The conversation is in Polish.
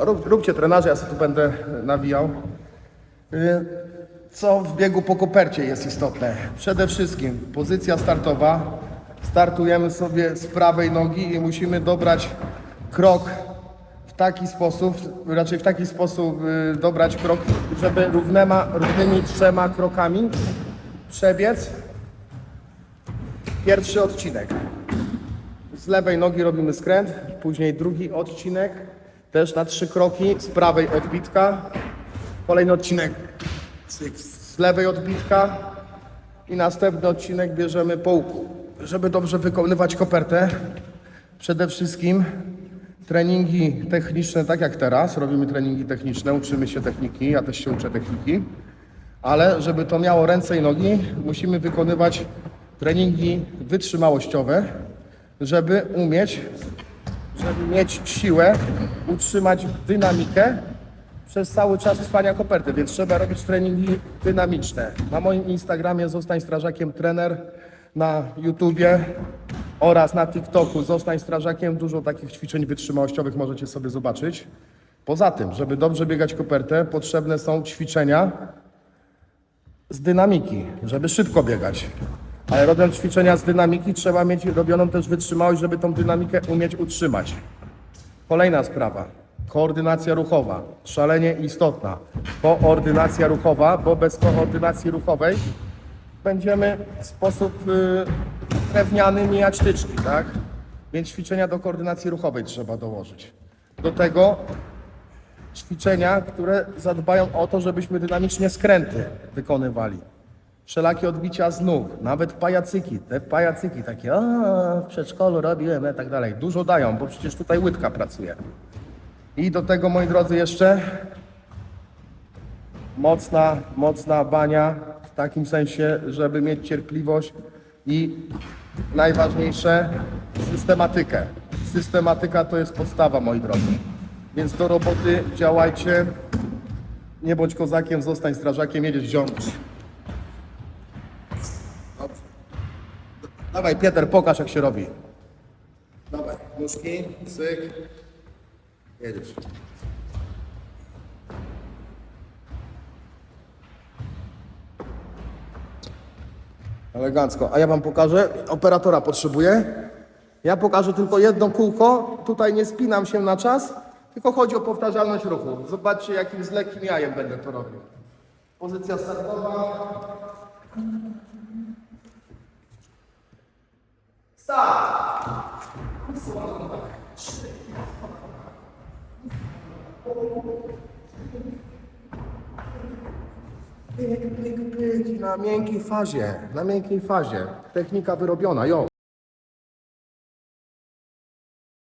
Rób, róbcie trenaże, ja sobie tu będę nawijał. Y, Co w biegu po kopercie jest istotne? Przede wszystkim pozycja startowa. Startujemy sobie z prawej nogi i musimy dobrać krok w taki sposób, raczej w taki sposób y, dobrać krok, żeby równema, równymi trzema krokami przebiec pierwszy odcinek. Z lewej nogi robimy skręt, później drugi odcinek, też na trzy kroki, z prawej odbitka, kolejny odcinek z lewej odbitka. I następny odcinek bierzemy po łuku. Żeby dobrze wykonywać kopertę, przede wszystkim treningi techniczne, tak jak teraz, robimy treningi techniczne, uczymy się techniki, ja też się uczę techniki, ale żeby to miało ręce i nogi, musimy wykonywać treningi wytrzymałościowe, żeby umieć, żeby mieć siłę, utrzymać dynamikę przez cały czas trwania koperty, więc trzeba robić treningi dynamiczne. Na moim Instagramie Zostań Strażakiem Trener, na YouTubie oraz na TikToku Zostań Strażakiem. Dużo takich ćwiczeń wytrzymałościowych możecie sobie zobaczyć. Poza tym, żeby dobrze biegać kopertę, potrzebne są ćwiczenia z dynamiki, żeby szybko biegać. Ale robiąc ćwiczenia z dynamiki, trzeba mieć robioną też wytrzymałość, żeby tą dynamikę umieć utrzymać. Kolejna sprawa. Koordynacja ruchowa. Szalenie istotna. Koordynacja ruchowa, bo bez koordynacji ruchowej będziemy w sposób y, drewniany mijać tyczki, tak? Więc ćwiczenia do koordynacji ruchowej trzeba dołożyć. Do tego ćwiczenia, które zadbają o to, żebyśmy dynamicznie skręty wykonywali. Wszelakie odbicia z nóg, nawet pajacyki, te pajacyki takie, a w przedszkolu robiłem i tak dalej. Dużo dają, bo przecież tutaj łydka pracuje. I do tego, moi drodzy, jeszcze mocna, mocna bania w takim sensie, żeby mieć cierpliwość i najważniejsze systematykę. Systematyka to jest podstawa, moi drodzy. Więc do roboty działajcie. Nie bądź kozakiem, zostań strażakiem, jedziesz ziąć. Dawaj, Pieter, pokaż jak się robi. Dawaj, nóżki, syk. Jedziesz. Elegancko. A ja wam pokażę. Operatora potrzebuję. Ja pokażę tylko jedno kółko. Tutaj nie spinam się na czas, tylko chodzi o powtarzalność ruchu. Zobaczcie, jakim z lekkim jajem będę to robił. Pozycja startowa. Start! Pyk, pyk, pyk. Na miękkiej fazie, na miękkiej fazie. Technika wyrobiona, jo.